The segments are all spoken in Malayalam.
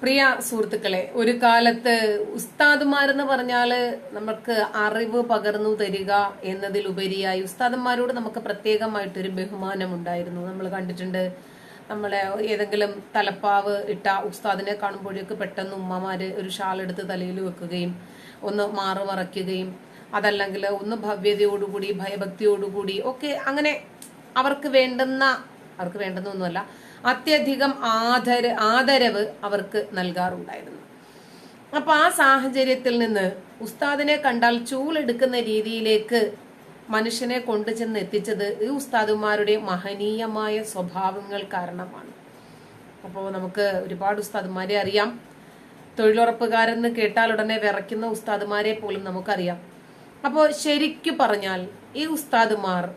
പ്രിയ സുഹൃത്തുക്കളെ ഒരു കാലത്ത് ഉസ്താദുമാരെന്ന് പറഞ്ഞാൽ നമുക്ക് അറിവ് പകർന്നു തരിക എന്നതിലുപരിയായി ഉസ്താദന്മാരോട് നമുക്ക് പ്രത്യേകമായിട്ടൊരു ബഹുമാനം ഉണ്ടായിരുന്നു നമ്മൾ കണ്ടിട്ടുണ്ട് നമ്മളെ ഏതെങ്കിലും തലപ്പാവ് ഇട്ട ഉസ്താദിനെ കാണുമ്പോഴേക്ക് പെട്ടെന്ന് ഉമ്മമാര് ഒരു ഷാൾ എടുത്ത് തലയിൽ വെക്കുകയും ഒന്ന് മാറു മറയ്ക്കുകയും അതല്ലെങ്കിൽ ഒന്ന് ഭവ്യതയോടുകൂടി ഭയഭക്തിയോടുകൂടി ഒക്കെ അങ്ങനെ അവർക്ക് വേണ്ടുന്ന അവർക്ക് വേണ്ടുന്നൊന്നുമല്ല അത്യധികം ആദര ആദരവ് അവർക്ക് നൽകാറുണ്ടായിരുന്നു. അപ്പൊ ആ സാഹചര്യത്തിൽ നിന്ന് ഉസ്താദിനെ കണ്ടാൽ ചൂളെടുക്കുന്ന രീതിയിലേക്ക് മനുഷ്യനെ കൊണ്ടുചെന്ന് എത്തിച്ചത് ഈ ഉസ്താദുമാരുടെ മഹനീയമായ സ്വഭാവങ്ങൾ കാരണമാണ്. അപ്പോൾ നമുക്ക് ഒരുപാട് ഉസ്താദുമാരെ അറിയാം. തൊഴിലുറപ്പുകാരെന്ന് കേട്ടാൽ ഉടനെ വിറയ്ക്കുന്ന ഉസ്താദുമാരെ പോലും നമുക്കറിയാം. അപ്പോൾ ശരിക്കു പറഞ്ഞാൽ ഈ ഉസ്താദുമാർ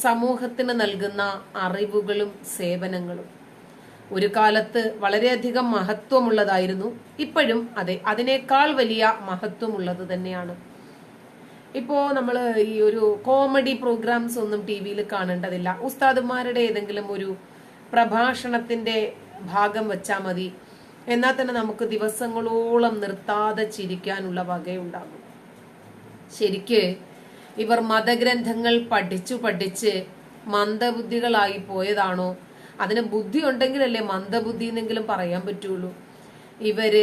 സമൂഹത്തിന് നൽകുന്ന അറിവുകളും സേവനങ്ങളും ഒരു കാലത്ത് വളരെയധികം മഹത്വമുള്ളതായിരുന്നു. ഇപ്പോഴും അതെ അതിനേക്കാൾ വലിയ മഹത്വമുള്ളത് തന്നെയാണ്. ഇപ്പോ നമ്മൾ ഈ ഒരു കോമഡി പ്രോഗ്രാംസ് ഒന്നും ടി വിയിൽ കാണേണ്ടതില്ല. ഉസ്താദുമാരുടെ ഏതെങ്കിലും ഒരു പ്രഭാഷണത്തിന്റെ ഭാഗം വെച്ചാൽ മതി. എന്നാൽ തന്നെ നമുക്ക് ദിവസങ്ങളോളം നിർത്താതെ ചിരിക്കാനുള്ള വകയുണ്ടാകും. ശരിക്ക് ഇവർ മതഗ്രന്ഥങ്ങൾ പഠിച്ചു പഠിച്ച് മന്ദബുദ്ധികളായി പോയതാണോ? അതിന് ബുദ്ധി ഉണ്ടെങ്കിലല്ലേ മന്ദബുദ്ധി എന്നെങ്കിലും പറയാൻ പറ്റുള്ളൂ. ഇവർ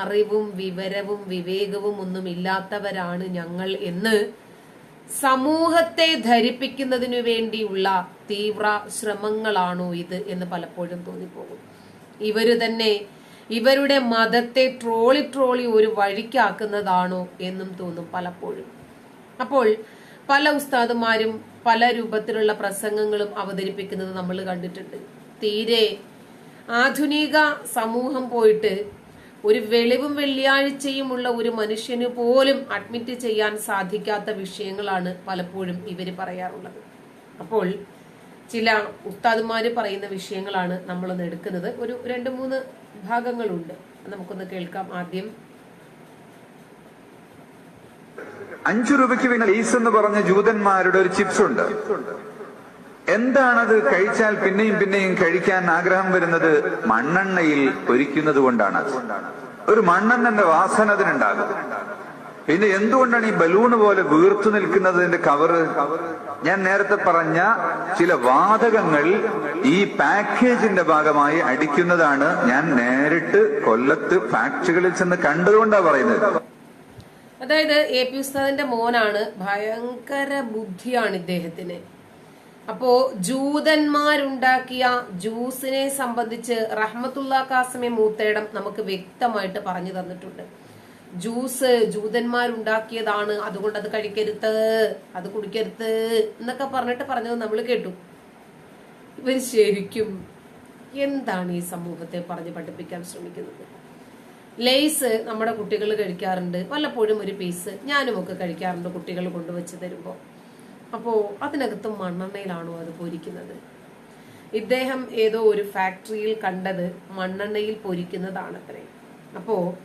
അറിവും വിവരവും വിവേകവും ഒന്നും ഇല്ലാത്തവരാണ് ഞങ്ങൾ എന്ന് സമൂഹത്തെ ധരിപ്പിക്കുന്നതിനു വേണ്ടിയുള്ള തീവ്ര ശ്രമങ്ങളാണോ ഇത് എന്ന് പലപ്പോഴും തോന്നിപ്പോകും. ഇവർ തന്നെ ഇവരുടെ മതത്തെ ട്രോളി ട്രോളി ഒരു വഴിക്കാക്കുന്നതാണോ എന്നും തോന്നും പലപ്പോഴും. അപ്പോൾ പല ഉസ്താദുമാരും പല രൂപത്തിലുള്ള പ്രസംഗങ്ങളും അവതരിപ്പിക്കുന്നത് നമ്മൾ കണ്ടിട്ടുണ്ട്. തീരെ ആധുനിക സമൂഹം പോയിട്ട് ഒരു വെളിവും വെള്ളിയാഴ്ചയുമുള്ള ഒരു മനുഷ്യന് പോലും അഡ്മിറ്റ് ചെയ്യാൻ സാധിക്കാത്ത വിഷയങ്ങളാണ് പലപ്പോഴും ഇവർ പറയാറുള്ളത്. അപ്പോൾ ചില ഉസ്താദുമാർ പറയുന്ന വിഷയങ്ങളാണ് നമ്മളൊന്ന് എടുക്കുന്നത്. ഒരു രണ്ട് മൂന്ന് ഭാഗങ്ങളുണ്ട്. നമുക്കൊന്ന് കേൾക്കാം ആദ്യം. അഞ്ചു രൂപയ്ക്ക് പിന്നെ ലീസ് എന്ന് പറഞ്ഞ ജൂതന്മാരുടെ ഒരു ചിപ്സ് ഉണ്ട് എന്താണത് കഴിച്ചാൽ പിന്നെയും പിന്നെയും കഴിക്കാൻ ആഗ്രഹം വരുന്നത്? മണ്ണെണ്ണയിൽ പൊരിക്കുന്നത് കൊണ്ടാണ് ഒരു മണ്ണെണ്ണന്റെ വാസന അതിനുണ്ടാകും. പിന്നെ എന്തുകൊണ്ടാണ് ഈ ബലൂണ് പോലെ വീർത്തു നിൽക്കുന്നതിന്റെ കവറ് ഞാൻ നേരത്തെ പറഞ്ഞ ചില വാതകങ്ങൾ ഈ പാക്കേജിന്റെ ഭാഗമായി അടിക്കുന്നതാണ്. ഞാൻ നേരിട്ട് കൊല്ലത്ത് ഫാക്ടറികളിൽ ചെന്ന് കണ്ടതുകൊണ്ടാണ് പറയുന്നത്. അതായത് എ പി ഉസ്താദിന്റെ മോനാണ്. ഭയങ്കര ബുദ്ധിയാണ് ഇദ്ദേഹത്തിന്. അപ്പോ ജൂതന്മാരുണ്ടാക്കിയ ജ്യൂസിനെ സംബന്ധിച്ച് റഹ്മത്തുള്ള കാസമി മൂത്തേടം നമുക്ക് വ്യക്തമായിട്ട് പറഞ്ഞു തന്നിട്ടുണ്ട്. ജ്യൂസ് ജൂതന്മാരുണ്ടാക്കിയതാണ്. അതുകൊണ്ട് അത് കഴിക്കരുത് അത് കുടിക്കരുത് എന്നൊക്കെ പറഞ്ഞിട്ട് പറഞ്ഞത് നമ്മൾ കേട്ടു. ഇവർ ശരിക്കും എന്താണ് ഈ സമൂഹത്തെ പറഞ്ഞു പഠിപ്പിക്കാൻ ശ്രമിക്കുന്നത്? ലേസ് നമ്മുടെ കുട്ടികൾ കഴിക്കാറുണ്ട്. വല്ലപ്പോഴും ഒരു പീസ് ഞാനും ഒക്കെ കഴിക്കാറുണ്ട് കുട്ടികൾ കൊണ്ടുവച്ച് തരുമ്പോൾ. അപ്പോൾ അതിനകത്ത് മണ്ണെണ്ണയിലാണോ അത് പൊരിക്കുന്നത്? ഇദ്ദേഹം ഏതോ ഒരു ഫാക്ടറിയിൽ കണ്ടത് മണ്ണെണ്ണയിൽ പൊരിക്കുന്നതാണത്രേ. അപ്പോ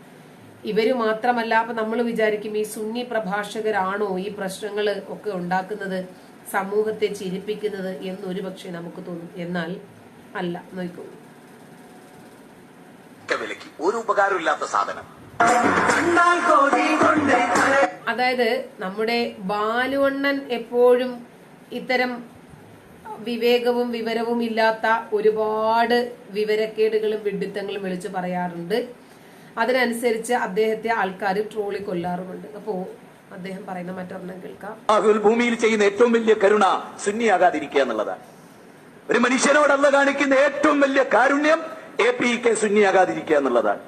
ഇവർ മാത്രമല്ല അപ്പൊ നമ്മൾ വിചാരിക്കും ഈ സുന്നി പ്രഭാഷകരാണോ ഈ പ്രശ്നങ്ങൾ ഒക്കെ ഉണ്ടാക്കുന്നത് സമൂഹത്തെ ചിരിപ്പിക്കുന്നത് എന്നൊരു പക്ഷേ നമുക്ക് തോന്നും. എന്നാൽ അല്ല നോക്കൂ. ഒക്കെ വിലക്കി ഒരു ഉപകാരമില്ലാത്ത സാധനം. അതായത് നമ്മുടെ ബാലുവണ്ണൻ എപ്പോഴും ഇത്തരം വിവേകവും വിവരവും ഇല്ലാത്ത ഒരുപാട് വിവരക്കേടുകളും വിഡിത്തങ്ങളും വിളിച്ചു പറയാറുണ്ട്. അതിനനുസരിച്ച് അദ്ദേഹത്തെ ആൾക്കാർ ട്രോളി കൊല്ലാറുമുണ്ട്. അപ്പോ അദ്ദേഹം പറയുന്ന മറ്റൊരെണ്ണം കേൾക്കാം. ഭൂമിയിൽ ചെയ്യുന്ന ഏറ്റവും വലിയ കരുണ സുന്നിയാകാതിരിക്കുക എന്നുള്ളതാണ്. ഒരു മനുഷ്യനോടല്ല കാണിക്കുന്ന ഏറ്റവും വലിയ കാരുണ്യം എ പി കെ സുന്നിയാകാതിരിക്കുക എന്നുള്ളതാണ്.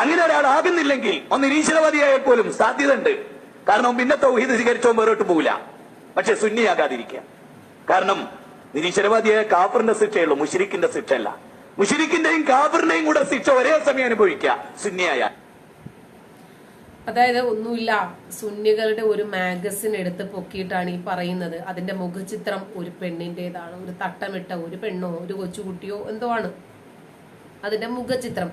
അങ്ങനെ ഒരാളാകുന്നില്ലെങ്കിൽ ഒന്ന് നിരീശ്വരവാദിയായാൽ പോലും സാധ്യത ഉണ്ട് കാരണം പിന്നെ തൗഹീദ് സ്വീകരിച്ചോ വേറോട്ട് പോകില്ല പക്ഷെ സുന്നിയാകാതിരിക്കുക. കാരണം നിരീശ്വരവാദിയായ കാഫറിന്റെ ശിക്ഷയുള്ളൂ മുഷിരിക്കിന്റെ ശിക്ഷയല്ല. മുഷിരിക്കിന്റെയും കാഫറിന്റെയും കൂടെ ശിക്ഷ ഒരേ സമയം അനുഭവിക്കുക സുന്നിയായ അതായത് ഒന്നുമില്ല സുന്നികളുടെ ഒരു മാഗസിൻ എടുത്ത് പൊക്കിയിട്ടാണ് ഈ പറയുന്നത്. അതിന്റെ മുഖചിത്രം ഒരു പെണ്ണിന്റേതാണ്. ഒരു തട്ടമിട്ട ഒരു പെണ്ണോ ഒരു കൊച്ചുകുട്ടിയോ എന്തോ ആണ്. അതിന്റെ മുഖചിത്രം.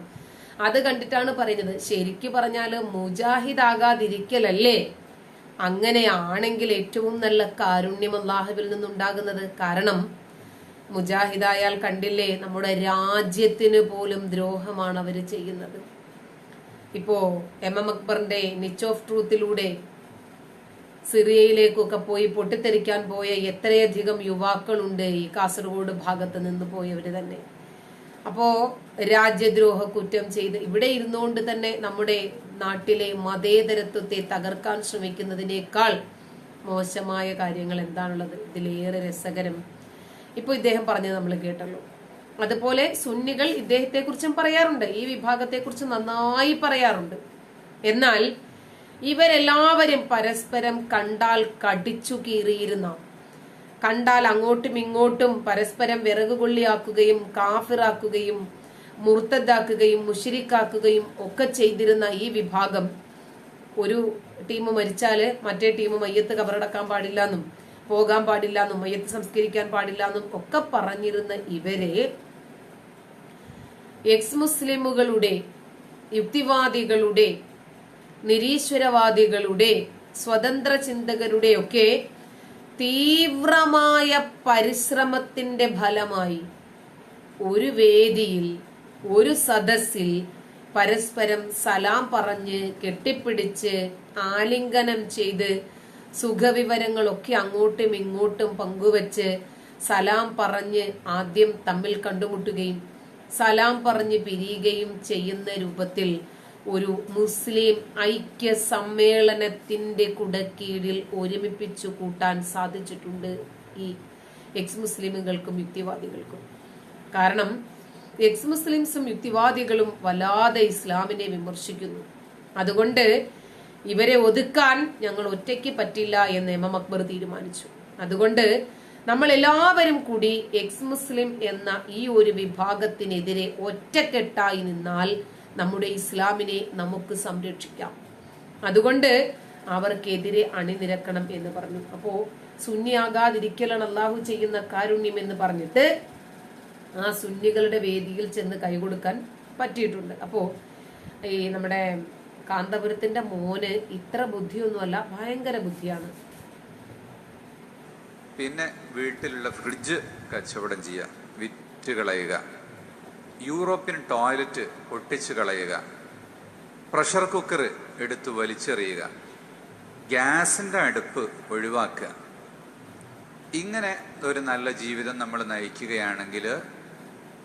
അത് കണ്ടിട്ടാണ് പറയുന്നത്. ശരിക്കു പറഞ്ഞാൽ മുജാഹിദ് ആകാതിരിക്കലല്ലേ അങ്ങനെയാണെങ്കിൽ ഏറ്റവും നല്ല കാരുണ്യം അള്ളാഹുവിൽ നിന്നുണ്ടാകുന്നത് കാരണം മുജാഹിദായാൽ കണ്ടില്ലേ നമ്മുടെ രാജ്യത്തിന് പോലും ദ്രോഹമാണ് അവർ ചെയ്യുന്നത്. ഇപ്പോ എം എം അക്ബറിന്റെ നിച്ച് ഓഫ് ട്രൂത്തിലൂടെ സിറിയയിലേക്കൊക്കെ പോയി പൊട്ടിത്തെറിക്കാൻ പോയ എത്രയധികം യുവാക്കളുണ്ട് ഈ കാസർഗോഡ് ഭാഗത്ത് നിന്ന് പോയവര് തന്നെ. അപ്പോ രാജ്യദ്രോഹ കുറ്റം ചെയ്ത് ഇവിടെ ഇരുന്നുകൊണ്ട് തന്നെ നമ്മുടെ നാട്ടിലെ മതേതരത്വത്തെ തകർക്കാൻ ശ്രമിക്കുന്നതിനേക്കാൾ മോശമായ കാര്യങ്ങൾ എന്താണുള്ളത്? ഇതിലേറെ രസകരം. ഇപ്പൊ ഇദ്ദേഹം പറഞ്ഞത് നമ്മൾ കേട്ടല്ലോ. അതുപോലെ സുന്നികൾ ഇദ്ദേഹത്തെ കുറിച്ചും പറയാറുണ്ട്. ഈ വിഭാഗത്തെ കുറിച്ച് നന്നായി പറയാറുണ്ട്. എന്നാൽ ഇവരെല്ലാവരും പരസ്പരം കണ്ടാൽ കടിച്ചു കീറിയിരുന്ന കണ്ടാൽ അങ്ങോട്ടും ഇങ്ങോട്ടും പരസ്പരം വിറകുകൊള്ളിയാക്കുകയും കാഫിറാക്കുകയും മുർത്തദ്ദാക്കുകയും മുഷിരിക്കാക്കുകയും ഒക്കെ ചെയ്തിരുന്ന ഈ വിഭാഗം. ഒരു ടീം മരിച്ചാൽ മറ്റേ ടീം മയ്യത്ത് കബറടക്കാൻ പാടില്ല എന്നും പോകാൻ പാടില്ല എന്നും മയ്യത്ത് സംസ്കരിക്കാൻ പാടില്ല എന്നും ഒക്കെ പറഞ്ഞിരുന്ന ഇവരെ എക്സ് മുസ്ലിമുകളുടെ യുക്തിവാദികളുടെ നിരീശ്വരവാദികളുടെ സ്വതന്ത്ര ചിന്തകരുടെ ഒക്കെ തീവ്രമായ പരിശ്രമത്തിന്റെ ഫലമായി ഒരു വേദിയിൽ ഒരു സദസ്സിൽ പരസ്പരം സലാം പറഞ്ഞ് കെട്ടിപ്പിടിച്ച് ആലിംഗനം ചെയ്ത് സുഖവിവരങ്ങളൊക്കെ അങ്ങോട്ടും ഇങ്ങോട്ടും പങ്കുവച്ച് സലാം പറഞ്ഞ് ആദ്യം തമ്മിൽ കണ്ടുമുട്ടുകയും സലാം പറഞ്ഞ് പിരിയുകയും ചെയ്യുന്ന രൂപത്തിൽ ഒരു മുസ്ലിം ഐക്യ സമ്മേളനത്തിന്റെ കുടക്കീഴിൽ ഒരുമിപ്പിച്ചു കൂട്ടാൻ സാധിച്ചിട്ടുണ്ട് ഈ എക്സ് മുസ്ലിമുകൾക്കും യുക്തിവാദികൾക്കും. കാരണം എക്സ് മുസ്ലിംസും യുക്തിവാദികളും വല്ലാതെ ഇസ്ലാമിനെ വിമർശിക്കുന്നു. അതുകൊണ്ട് ഇവരെ ഒതുക്കാൻ ഞങ്ങൾ ഒറ്റയ്ക്ക് പറ്റില്ല എന്ന് എം എം അക്ബർ തീരുമാനിച്ചു. അതുകൊണ്ട് നമ്മൾ എല്ലാവരും കൂടി എക്സ് മുസ്ലിം എന്ന ഈ ഒരു വിഭാഗത്തിനെതിരെ ഒറ്റക്കെട്ടായി നിന്നാൽ നമ്മുടെ ഇസ്ലാമിനെ നമുക്ക് സംരക്ഷിക്കാം. അതുകൊണ്ട് അവർക്കെതിരെ അണിനിരക്കണം എന്ന് പറഞ്ഞു. അപ്പോ സുന്നിയാകാതിരിക്കലാണ് അള്ളാഹു ചെയ്യുന്ന കാരുണ്യം എന്ന് പറഞ്ഞിട്ട് ആ സുന്നികളുടെ വേദിയിൽ ചെന്ന് കൈകൊടുക്കാൻ പറ്റിയിട്ടുണ്ട്. അപ്പോ ഈ നമ്മുടെ കാന്തപുരത്തിന്റെ മോന് ഇത്ര ബുദ്ധിയൊന്നുമല്ല ഭയങ്കര ബുദ്ധിയാണ്. പിന്നെ വീട്ടിലുള്ള ഫ്രിഡ്ജ് കച്ചവടം ചെയ്യുക വിറ്റ് കളയുക. യൂറോപ്യൻ ടോയ്ലറ്റ് ഒട്ടിച്ചു കളയുക. പ്രഷർ കുക്കർ എടുത്ത് വലിച്ചെറിയുക. ഗ്യാസിന്റെ അടുപ്പ് ഒഴിവാക്കുക. ഇങ്ങനെ ഒരു നല്ല ജീവിതം നമ്മൾ നയിക്കുകയാണെങ്കിൽ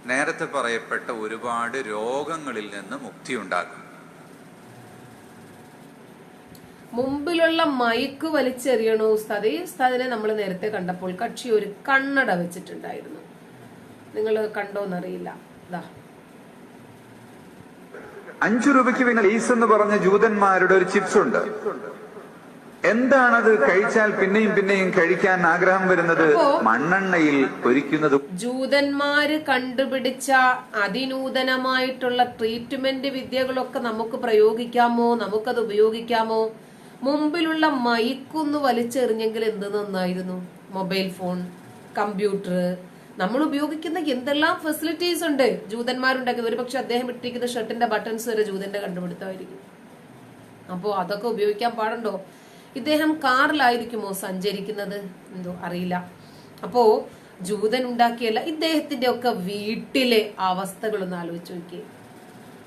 നേരത്തെ പറയപ്പെട്ട ഒരുപാട് രോഗങ്ങളിൽ നിന്ന് മുക്തി ഉണ്ടാകും. മുമ്പിലുള്ള മൈക്ക് വലിച്ചെറിയണോ ഉസ്താദ്. ഈ ഉസ്താദിനെ നമ്മൾ നേരത്തെ കണ്ടപ്പോൾ കക്ഷി ഒരു കണ്ണട വെച്ചിട്ടുണ്ടായിരുന്നു. നിങ്ങൾ കണ്ടോന്നറിയില്ല. അഞ്ചു രൂപയ്ക്ക് പിന്നെ ലീസ് എന്ന് പറഞ്ഞ ജൂതന്മാരുടെ ഒരു ചിപ്സ് ഉണ്ട് എന്താണത് കഴിച്ചാൽ പിന്നെയും പിന്നെയും കഴിക്കാൻ ആഗ്രഹം വരുന്നത് മണ്ണെണ്ണയിൽ പൊരിക്കുന്നത്? ജൂതന്മാര് കണ്ടുപിടിച്ച അതിനൂതനമായിട്ടുള്ള ട്രീറ്റ്മെന്റ് വിദ്യകളൊക്കെ നമുക്ക് പ്രയോഗിക്കാമോ? നമുക്കത് ഉപയോഗിക്കാമോ? മുമ്പിലുള്ള മൈക്കൊന്ന് വലിച്ചെറിഞ്ഞെങ്കിൽ എന്ത് നന്നായിരുന്നു? മൊബൈൽ ഫോൺ കമ്പ്യൂട്ടർ നമ്മൾ ഉപയോഗിക്കുന്ന എന്തെല്ലാം ഫെസിലിറ്റീസ് ഉണ്ട്? ജൂതന്മാരുണ്ടാക്കുന്നത് ഒരു പക്ഷെ അദ്ദേഹം ഇട്ടിരിക്കുന്ന ഷർട്ടിന്റെ ബട്ടൺസ് വരെ ജൂതന്റെ കണ്ടുപിടുത്തമായിരിക്കും. അപ്പോ അതൊക്കെ ഉപയോഗിക്കാൻ പാടുണ്ടോ? ഇദ്ദേഹം കാറിലായിരിക്കുമോ സഞ്ചരിക്കുന്നത്? എന്തോ അറിയില്ല. അപ്പോ ജൂതൻ ഉണ്ടാക്കിയല്ല ഇദ്ദേഹത്തിന്റെ ഒക്കെ വീട്ടിലെ അവസ്ഥകളൊന്ന് ആലോചിച്ച് നോക്കിയേ.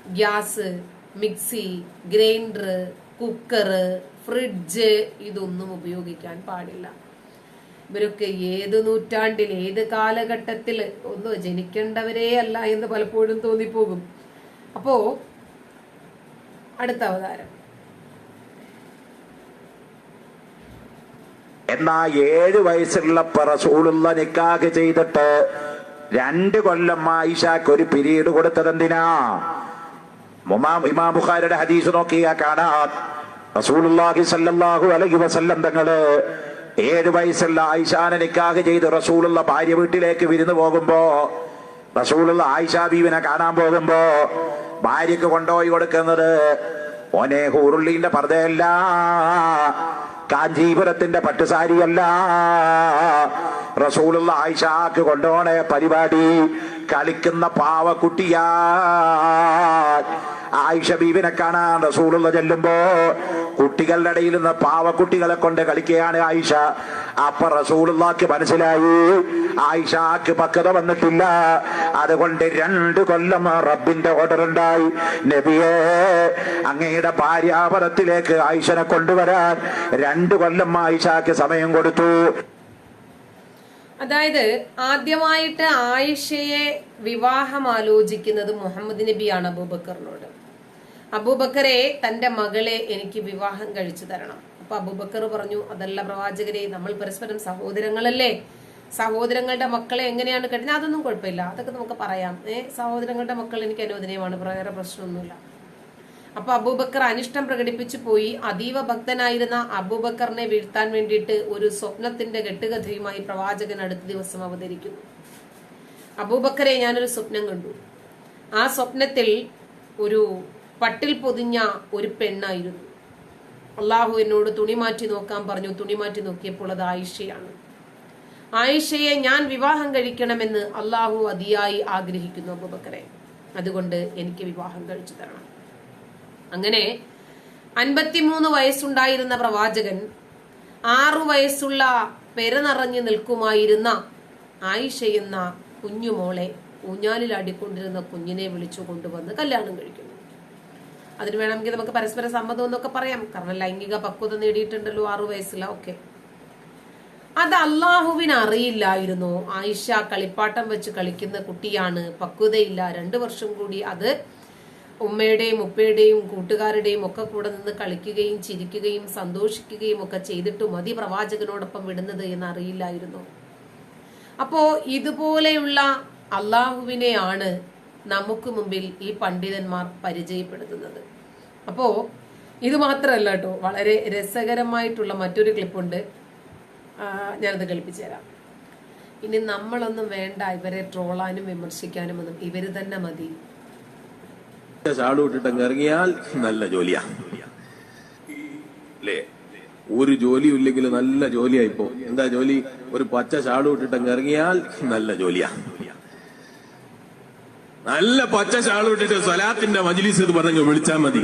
Gas mixie grinder cooker fridge ഇതൊന്നും ഉപയോഗിക്കാൻ പാടില്ല. ഇവരൊക്കെ ഏത് നൂറ്റാണ്ടിൽ ഏത് കാലഘട്ടത്തിൽ ഒന്നും ജനിക്കേണ്ടവരേ അല്ല എന്ന് പലപ്പോഴും തോന്നിപ്പോകും. അപ്പോ അടുത്ത അവതാരം. എന്നാ ഏഴ് വയസ്സുള്ള റസൂലുള്ള നിക്കാഹ് ചെയ്തിട്ട് രണ്ട് കൊല്ലം ആയിഷാക്ക് ഒരു പിരീഡ് കൊടുത്തത് എന്തിനാ ബുഖാരിയുടെ ഹദീസ് നോക്കിയാ കാണാം. റസൂലുള്ളാഹി സല്ലല്ലാഹു അലൈഹി വസല്ലം തങ്ങൾ ഏഴ് വയസ്സുള്ള ആയിഷാനെ നിക്കാഹ് ചെയ്ത് റസൂലുള്ള ഭാര്യ വീട്ടിലേക്ക് വിരുന്ന് പോകുമ്പോ റസൂലുള്ള ആയിഷ ബീവിനെ കാണാൻ പോകുമ്പോ ഭാര്യക്ക് കൊണ്ടുപോയി കൊടുക്കുന്നത് ഓനെ ഹൂറുള്ളീന്റെ പർദ്ദയല്ല കാഞ്ചീപുരത്തിന്റെ പട്ടുസാരിയല്ല റസൂലുള്ള ആയിഷാക്ക് കൊണ്ടോണേ പരിപാടി കളിക്കുന്ന പാവക്കുട്ടിയാ. ആയിഷ ബീവിനെ കാണാൻ റസൂലുള്ള ചെല്ലുമ്പോ കുട്ടികളുടെ ഇടയിൽ നിന്ന് പാവക്കുട്ടികളെ കൊണ്ട് കളിക്കുകയാണ് ആയിഷ. അപ്പൊ റസൂലുള്ളാക്ക് മനസ്സിലായി. ആയിഷാക്ക് പക്വത വന്നിട്ടില്ല. അതുകൊണ്ട് രണ്ട് കൊല്ലം റബ്ബിന്റെ ഓർഡർ ഉണ്ടായി. നബിയേ അങ്ങയുടെ ഭാര്യാപരത്തിലേക്ക് ആയിഷനെ കൊണ്ടുവരാൻ രണ്ട് കൊല്ലം ആയിഷാക്ക് സമയം കൊടുത്തു. അതായത് ആദ്യമായിട്ട് ആയിഷയെ വിവാഹം ആലോചിക്കുന്നത് മുഹമ്മദ് നബിയാണ് അബൂബക്കറിനോട്. അബൂബക്കറെ തന്റെ മകളെ എനിക്ക് വിവാഹം കഴിച്ചു തരണം. അപ്പൊ അബൂബക്കർ പറഞ്ഞു അതല്ല പ്രവാചകരെ നമ്മൾ പരസ്പരം സഹോദരങ്ങളല്ലേ? സഹോദരങ്ങളുടെ മക്കളെ എങ്ങനെയാണ് കഴിഞ്ഞാൽ അതൊന്നും കുഴപ്പമില്ല അതൊക്കെ നമുക്ക് പറയാം. ഏ സഹോദരങ്ങളുടെ മക്കൾ എനിക്ക് അനുവദനീയമാണ് വേറെ പ്രശ്നമൊന്നുമില്ല. അപ്പൊ അബൂബക്കർ അനിഷ്ടം പ്രകടിപ്പിച്ചു പോയി. അതീവ ഭക്തനായിരുന്ന അബൂബക്കറിനെ വീഴ്ത്താൻ വേണ്ടിയിട്ട് ഒരു സ്വപ്നത്തിന്റെ കെട്ടുകഥയുമായി പ്രവാചകൻ അടുത്ത ദിവസം അവതരിക്കുന്നു. അബൂബക്കറെ ഞാനൊരു സ്വപ്നം കണ്ടു. ആ സ്വപ്നത്തിൽ ഒരു പട്ടിൽ പൊതിഞ്ഞ ഒരു പെണ്ണായിരുന്നു. അള്ളാഹു എന്നോട് തുണി മാറ്റി നോക്കാൻ പറഞ്ഞു. തുണി മാറ്റി നോക്കിയപ്പോൾ അത് ആയിഷയാണ്. ആയിഷയെ ഞാൻ വിവാഹം കഴിക്കണമെന്ന് അള്ളാഹു അതിയായി ആഗ്രഹിക്കുന്നു അബുബക്കറെ. അതുകൊണ്ട് എനിക്ക് വിവാഹം കഴിച്ചു തരണം. അങ്ങനെ അൻപത്തിമൂന്ന് വയസ്സുണ്ടായിരുന്ന പ്രവാചകൻ ആറു വയസ്സുള്ള പെരനിറഞ്ഞു നിൽക്കുമായിരുന്ന ആയിഷ എന്ന കുഞ്ഞുമോളെ ഊഞ്ഞാലിലാടിക്കൊണ്ടിരുന്ന കുഞ്ഞിനെ വിളിച്ചു കൊണ്ടുവന്ന് കല്യാണം കഴിക്കുന്നു. അതിന് വേണമെങ്കിൽ നമുക്ക് പരസ്പര സമ്മതം എന്നൊക്കെ പറയാം. കാരണം ലൈംഗിക പക്വത നേടിയിട്ടുണ്ടല്ലോ ആറു വയസ്സില. ഓക്കെ. അത് അള്ളാഹുവിന് അറിയില്ലായിരുന്നു. ആയിഷ കളിപ്പാട്ടം വെച്ച് കളിക്കുന്ന കുട്ടിയാണ്. പക്വതയില്ല. രണ്ടു വർഷം കൂടി അത് ഉമ്മയുടെയും ഉപ്പയുടെയും കൂട്ടുകാരുടെയും ഒക്കെ കൂടെ നിന്ന് കളിക്കുകയും ചിരിക്കുകയും സന്തോഷിക്കുകയും ഒക്കെ ചെയ്തിട്ട് മതി പ്രവാചകനോടൊപ്പം വിടുന്നത് എന്ന് അറിയില്ലായിരുന്നു. അപ്പോ ഇതുപോലെയുള്ള അള്ളാഹുവിനെയാണ് നമുക്ക് മുമ്പിൽ ഈ പണ്ഡിതന്മാർ പരിചയപ്പെടുത്തുന്നത്. അപ്പോ ഇത് മാത്രമല്ല കേട്ടോ വളരെ രസകരമായിട്ടുള്ള മറ്റൊരു ക്ലിപ്പുണ്ട്. ഞാനത് കളിപ്പിച്ചു തരാം ഇനി നമ്മളൊന്നും വേണ്ട ഇവരെ ട്രോളാനും വിമർശിക്കാനും ഒന്നും ഇവർ തന്നെ മതി. ഇറങ്ങിയാൽ നല്ല ജോലിയാ. ഒരു ജോലിയും ഇല്ലെങ്കിൽ നല്ല ജോലിയായിപ്പോ എന്താ ജോലി? ഒരു പച്ച ഷാൾ ഇട്ടിട്ടങ്ങിറങ്ങിയാൽ നല്ല ജോലിയാ. നല്ല പച്ച ഷാൾ വിട്ടിട്ട് സ്വലാത്തിന്റെ മജിലിസ് എന്ന് പറഞ്ഞ വിളിച്ചാൽ മതി.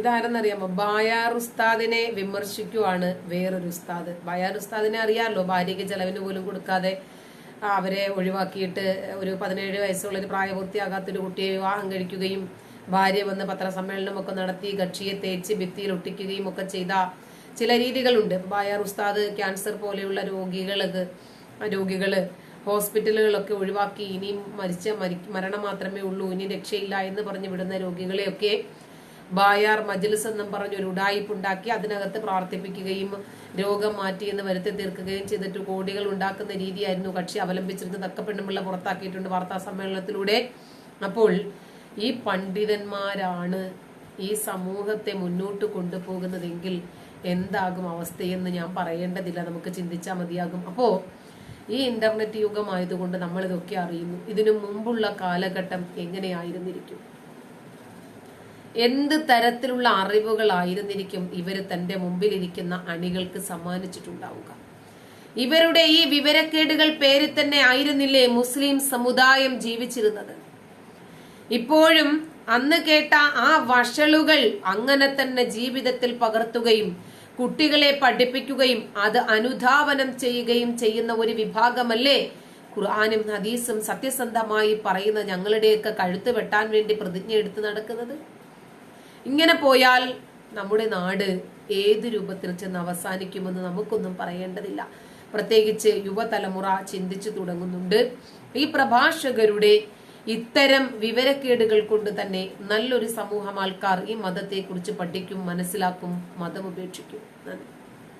ഇതാരെന്നറിയാമോ? ബായാർ ഉസ്താദിനെ വിമർശിക്കുവാണ് വേറൊരു ഉസ്താദ്. ബായാർ ഉസ്താദിനെ അറിയാമല്ലോ ഭാര്യയ്ക്ക് ചെലവിന് പോലും കൊടുക്കാതെ അവരെ ഒഴിവാക്കിയിട്ട് ഒരു പതിനേഴ് വയസ്സുള്ള ഒരു പ്രായപൂർത്തിയാകാത്തൊരു കുട്ടിയെ വിവാഹം കഴിക്കുകയും ഭാര്യ വന്ന് പത്രസമ്മേളനമൊക്കെ നടത്തി കക്ഷിയെ തേച്ച് ഭിത്തിയിൽ ഒട്ടിക്കുകയും ഒക്കെ ചെയ്ത ചില രീതികളുണ്ട്. ബായാർ ഉസ്താദ് ക്യാൻസർ പോലെയുള്ള രോഗികൾക്ക് രോഗികൾ. ഹോസ്പിറ്റലുകളൊക്കെ ഒഴിവാക്കി ഇനിയും മരിച്ച മരി മരണം മാത്രമേ ഉള്ളൂ ഇനി രക്ഷയില്ല എന്ന് പറഞ്ഞു വിടുന്ന രോഗികളെയൊക്കെ ബായാർ മജ്ലിസ് എന്നും പറഞ്ഞൊരു ഒരു ഉടായിപ്പുണ്ടാക്കി അതിനകത്ത് പ്രാർത്ഥിപ്പിക്കുകയും രോഗം മാറ്റി എന്ന് വരുത്തി തീർക്കുകയും ചെയ്തിട്ട് കോടികൾ ഉണ്ടാക്കുന്ന രീതിയായിരുന്നു കക്ഷി അവലംബിച്ചിരുന്നത് തക്ക പെണ്ണുമ്പിള്ള പുറത്താക്കിയിട്ടുണ്ട് വാർത്താ സമ്മേളനത്തിലൂടെ. അപ്പോൾ ഈ പണ്ഡിതന്മാരാണ് ഈ സമൂഹത്തെ മുന്നോട്ട് കൊണ്ടുപോകുന്നതെങ്കിൽ എന്താകും അവസ്ഥയെന്ന് ഞാൻ പറയേണ്ടതില്ല. നമുക്ക് ചിന്തിച്ചാൽ മതിയാകും. അപ്പോ ഈ ഇന്റർനെറ്റ് യുഗമായതുകൊണ്ട് നമ്മൾ ഇതൊക്കെ അറിയുന്നു. ഇതിനു മുമ്പുള്ള കാലഘട്ടം എങ്ങനെയായിരുന്നിരിക്കും? എന്ത് തരത്തിലുള്ള അറിവുകളായിരുന്നിരിക്കും ഇവർ തന്റെ മുമ്പിലിരിക്കുന്ന അണികൾക്ക് സമ്മാനിച്ചിട്ടുണ്ടാവുക? ഇവരുടെ ഈ വിവരക്കേടുകൾ പേരിൽ തന്നെ ആയിരുന്നില്ലേ മുസ്ലിം സമുദായം ജീവിച്ചിരുന്നത്? ഇപ്പോഴും അന്ന് കേട്ട ആ വഷളുകൾ അങ്ങനെ തന്നെ ജീവിതത്തിൽ പകർത്തുകയും കുട്ടികളെ പഠിപ്പിക്കുകയും അത് അനുധാവനം ചെയ്യുകയും ചെയ്യുന്ന ഒരു വിഭാഗമല്ലേ? ഖുർആാനും ഹദീസും സത്യസന്ധമായി പറയുന്ന ഞങ്ങളുടെയൊക്കെ കഴുത്ത് വെട്ടാൻ വേണ്ടി പ്രതിജ്ഞ എടുത്ത് നടക്കുന്നത്? ഇങ്ങനെ പോയാൽ നമ്മുടെ നാട് ഏത് രൂപത്തിൽ ചെന്ന് അവസാനിക്കുമെന്ന് നമുക്കൊന്നും പറയേണ്ടതില്ല. പ്രത്യേകിച്ച് യുവതലമുറ ചിന്തിച്ചു തുടങ്ങുന്നുണ്ട്. ഈ പ്രഭാഷകരുടെ ഇത്തരം വിവരക്കേടുകൾ കൊണ്ട് തന്നെ നല്ലൊരു സമൂഹം ആൾക്കാർ ഈ മതത്തെക്കുറിച്ച് പഠിക്കും മനസ്സിലാക്കും മതം ഉപേക്ഷിക്കും നന്ദി.